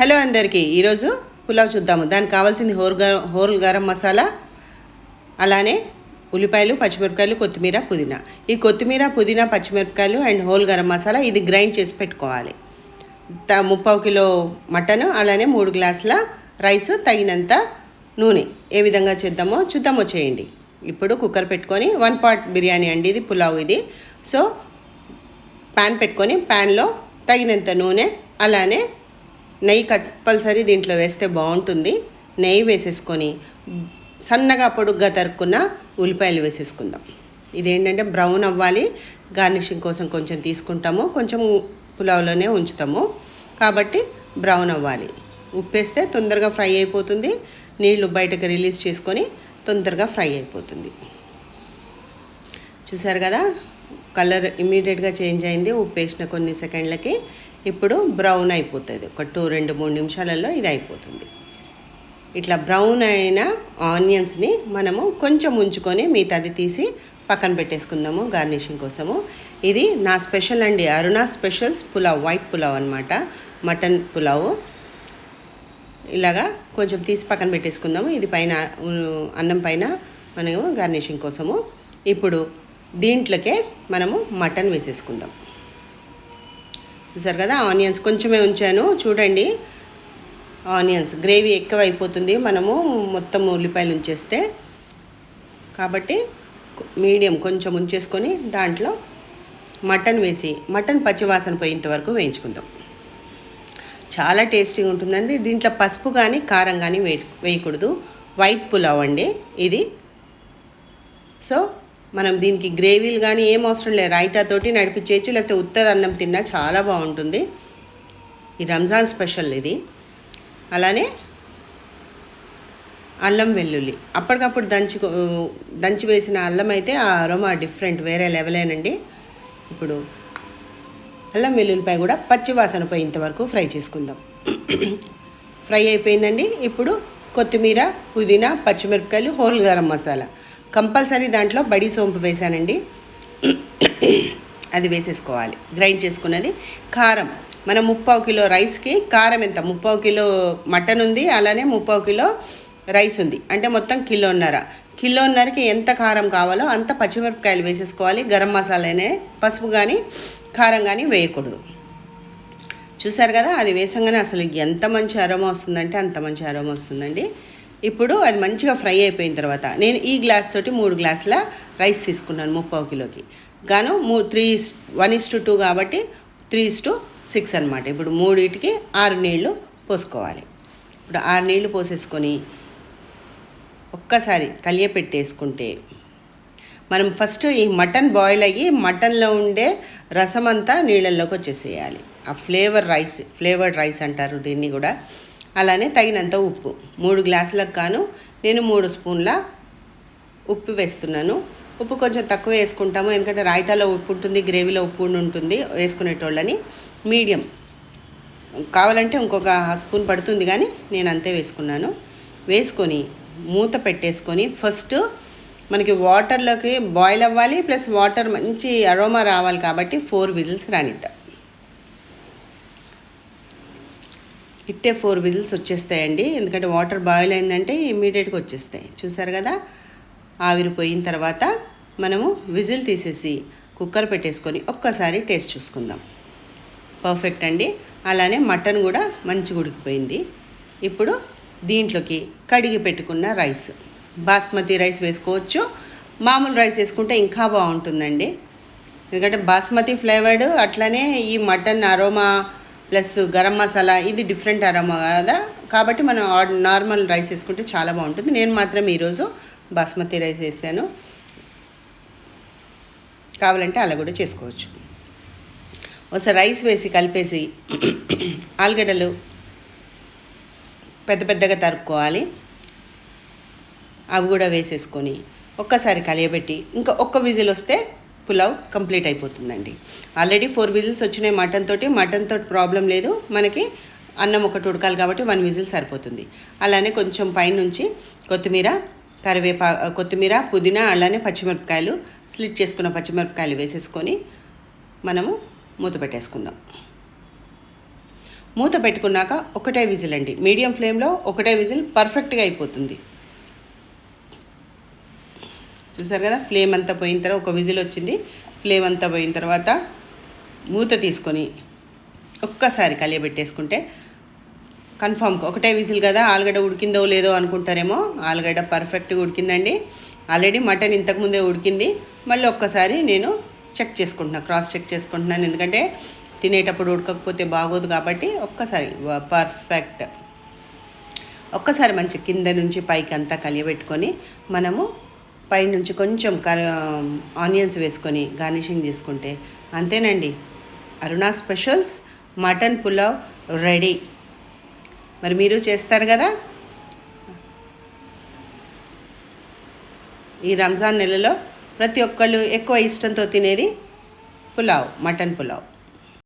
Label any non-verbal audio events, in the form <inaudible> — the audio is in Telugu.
హలో అందరికీ ఈరోజు పులావ్ చూద్దాము. దానికి కావాల్సింది హోల్ గ- హోల్ గరం మసాలా అలానే ఉల్లిపాయలు పచ్చిమిరపకాయలు కొత్తిమీర పుదీనా. ఈ కొత్తిమీర పుదీనా పచ్చిమిరపకాయలు అండ్ హోల్ గరం మసాలా ఇది గ్రైండ్ చేసి పెట్టుకోవాలి. త ముప్పావు కిలో మటన్ అలానే మూడు గ్లాసుల రైస్ తగినంత నూనె. ఏ విధంగా చేద్దామో చూద్దామో చేయండి. ఇప్పుడు కుక్కర్ పెట్టుకొని వన్ పాట్ బిర్యానీ అండి ఇది పులావ్ ఇది. సో ప్యాన్ పెట్టుకొని ప్యాన్లో తగినంత నూనె అలానే నెయ్యి కంపల్సరీ దీంట్లో వేస్తే బాగుంటుంది. నెయ్యి వేసేసుకొని సన్నగా పొడుగ్గా తరుక్కున్న ఉల్లిపాయలు వేసేసుకుందాం. ఇదేంటంటే బ్రౌన్ అవ్వాలి. గార్నిషింగ్ కోసం కొంచెం తీసుకుంటాము. కొంచెం పులావ్లోనే ఉంచుతాము. కాబట్టి బ్రౌన్ అవ్వాలి. ఉప్పేస్తే తొందరగా ఫ్రై అయిపోతుంది. నీళ్ళు బయటకు రిలీజ్ చేసుకొని తొందరగా ఫ్రై అయిపోతుంది. చూసారు కదా? కలర్ ఇమీడియట్గా చేంజ్ అయింది ఉప్పు వేసిన కొన్ని సెకండ్లకి ఇప్పుడు బ్రౌన్ అయిపోతుంది. ఒక టూ రెండు మూడు నిమిషాలలో ఇది అయిపోతుంది. ఇట్లా బ్రౌన్ అయిన ఆనియన్స్ని మనము కొంచెం ఉంచుకొని మిగతాది తీసి పక్కన పెట్టేసుకుందాము గార్నిషింగ్ కోసము. ఇది నా స్పెషల్ అండి అరుణ స్పెషల్స్ పులావ్ వైట్ పులావ్ అనమాట మటన్ పులావ్. ఇలాగా కొంచెం తీసి పక్కన పెట్టేసుకుందాము. ఇది పైన అన్నం పైన మనము గార్నిషింగ్ కోసము. ఇప్పుడు దీంట్లోకే మనము మటన్ వేసేసుకుందాం. చూసారు కదా ఆనియన్స్ కొంచెమే ఉంచాను. చూడండి ఆనియన్స్ గ్రేవీ ఎక్కువ అయిపోతుంది మనము మొత్తం ఉల్లిపాయలు ఉంచేస్తే. కాబట్టి మీడియం కొంచెం ఉంచేసుకొని దాంట్లో మటన్ వేసి మటన్ పచ్చివాసన పోయేంత వరకు వేయించుకుందాం. చాలా టేస్టీగా ఉంటుందండి. దీంట్లో పసుపు కానీ కారం కానీ వే వేయకూడదు. వైట్ పులావ్ అండి ఇది. సో మనం దీనికి గ్రేవీలు కానీ ఏం అవసరం లేదు. రైతాతోటి నడిపించేయచ్చు లేకపోతే ఉత్తది అన్నం తిన్నా చాలా బాగుంటుంది. ఈ రంజాన్ స్పెషల్ ఇది. అలానే అల్లం వెల్లుల్లి. అప్పటికప్పుడు దంచి దంచి వేసిన అల్లం అయితే ఆ అరోమా డిఫరెంట్ వేరే లెవెలేనండి. ఇప్పుడు అల్లం వెల్లుల్లిపై కూడా పచ్చివాసనపై ఇంతవరకు ఫ్రై చేసుకుందాం. ఫ్రై అయిపోయిందండి. ఇప్పుడు కొత్తిమీర పుదీనా పచ్చిమిరపకాయలు హోల్ గరం మసాలా. కంపల్సరీ దాంట్లో బడి సోంపు వేసానండి అది వేసేసుకోవాలి. గ్రైండ్ చేసుకున్నది. కారం. మనం ముప్పావు కిలో రైస్కి కారం ఎంత? ముప్పావు కిలో మటన్ ఉంది అలానే ముప్పావు కిలో రైస్ ఉంది. అంటే మొత్తం కిలోన్నర. కిలోన్నరకి ఎంత కారం కావాలో అంత పచ్చిమిరపకాయలు వేసేసుకోవాలి. గరం మసాలానే పసుపు కానీ కారం కానీ వేయకూడదు. చూసారు కదా? అది వేసంగానే అసలు ఎంత మంచి అరోమా వస్తుందంటే అంత మంచి అరోమా వస్తుందండి. ఇప్పుడు అది మంచిగా ఫ్రై అయిపోయిన తర్వాత నేను ఈ గ్లాస్ తోటి మూడు గ్లాసుల రైస్ తీసుకున్నాను ముప్పావు కిలోకి. గాను మూ three one is to two కాబట్టి త్రీ ఇస్ టు సిక్స్ అనమాట ఇప్పుడు మూడింటికి ఆరు నీళ్ళు పోసుకోవాలి. ఇప్పుడు ఆరు నీళ్ళు పోసేసుకొని ఒక్కసారి కలియపెట్టేసుకుంటే మనం ఫస్ట్ ఈ మటన్ బాయిల్ అయ్యి మటన్లో ఉండే రసం అంతా నీళ్ళల్లోకి వచ్చేసేయాలి. ఆ ఫ్లేవర్ రైస్ ఫ్లేవర్డ్ రైస్ అంటారు దీన్ని కూడా. అలానే తగినంత ఉప్పు. మూడు గ్లాసులకు గాను నేను మూడు స్పూన్ల ఉప్పు వేస్తున్నాను. ఉప్పు కొంచెం తక్కువ వేసుకుంటాము. ఎందుకంటే రాయితాలో ఉప్పు ఉంటుంది గ్రేవీలో ఉప్పు ఉంటుంది వేసుకునేటోళ్ళని. మీడియం. కావాలంటే ఇంకొక స్పూన్ పడుతుంది కానీ నేను అంతే వేసుకున్నాను. వేసుకొని మూత పెట్టేసుకొని ఫస్ట్ మనకి వాటర్లోకి బాయిల్ అవ్వాలి ప్లస్ వాటర్ మంచి అరోమా రావాలి కాబట్టి ఫోర్ విజిల్స్ రానిద్దాం. ఇట్టే ఫోర్ విజిల్స్ వచ్చేస్తాయండి. ఎందుకంటే వాటర్ బాయిల్ అయిందంటే ఇమ్మీడియట్గా వచ్చేస్తాయి. చూసారు కదా? ఆవిరిపోయిన తర్వాత మనము విజిల్ తీసేసి కుక్కర్ పెట్టేసుకొని ఒక్కసారి టేస్ట్ చూసుకుందాం. పర్ఫెక్ట్ అండి. అలానే మటన్ కూడా మంచిగా ఉడికిపోయింది. ఇప్పుడు దీంట్లోకి కడిగి పెట్టుకున్న రైస్. బాస్మతి రైస్ వేసుకోవచ్చు. మామూలు రైస్ వేసుకుంటే ఇంకా బాగుంటుందండి. ఎందుకంటే బాస్మతి ఫ్లేవర్డ్ అట్లనే ఈ mutton aroma plus garam masala ఇది డిఫరెంట్ అరమా కదా. కాబట్టి మనం ఆర్ నార్మల్ రైస్ వేసుకుంటే చాలా బాగుంటుంది. నేను మాత్రం ఈరోజు బాస్మతి రైస్ వేసాను. కావాలంటే అలా కూడా చేసుకోవచ్చు. ఒకసారి రైస్ వేసి కలిపేసి <coughs> ఆలుగడ్డలు పెద్ద పెద్దగా తరుక్కోవాలి. అవి కూడా వేసేసుకొని ఒక్కసారి కలియబెట్టి ఇంకా ఒక్క విజిల్ వస్తే పులావ్ కంప్లీట్ అయిపోతుందండి. ఆల్రెడీ ఫోర్ విజిల్స్ వచ్చినాయి మటన్ తోటి. మటన్ తోటి ప్రాబ్లం లేదు. మనకి అన్నం ఒకటి ఉడకాలి కాబట్టి వన్ విజిల్ సరిపోతుంది. అలానే కొంచెం పైనుంచి కొత్తిమీర కరివేపా కొత్తిమీర పుదీనా అలానే పచ్చిమిరపకాయలు స్లిట్ చేసుకున్న పచ్చిమిరపకాయలు వేసేసుకొని మనము మూత పెట్టేసుకుందాం. మూత పెట్టుకున్నాక ఒకటే విజిల్ అండి. మీడియం ఫ్లేమ్లో ఒకటే విజిల్ పర్ఫెక్ట్గా అయిపోతుంది. చూసారు కదా? ఫ్లేమ్ అంతా పోయిన తర్వాత ఒక విజిల్ వచ్చింది. ఫ్లేమ్ అంతా పోయిన తర్వాత మూత తీసుకొని ఒక్కసారి కలియబెట్టేసుకుంటే కన్ఫామ్గా ఒకటే విజిల్ కదా? ఆలుగడ్డ ఉడికిందో లేదో అనుకుంటారేమో? ఆలుగడ్డ పర్ఫెక్ట్గా ఉడికిందండి. ఆల్రెడీ మటన్ ఇంతకుముందే ఉడికింది. మళ్ళీ ఒక్కసారి నేను చెక్ చేసుకుంటున్నాను క్రాస్ చెక్ చేసుకుంటున్నాను. ఎందుకంటే తినేటప్పుడు ఉడకకపోతే బాగోదు కాబట్టి ఒక్కసారి పర్ఫెక్ట్ ఒక్కసారి మంచి కింద నుంచి పైకి అంతా కలియబెట్టుకొని మనము పైనుంచి కొంచెం ఆనియన్స్ వేసుకొని గార్నిషింగ్ చేసుకుంటే అంతేనండి. Aruna specials mutton pulao ready. మరి మీరు చేస్తారు కదా? ఈ రంజాన్ నెలలో ప్రతి ఒక్కళ్ళు ఎక్కువ ఇష్టంతో తినేది పులావ్ మటన్ పులావ్.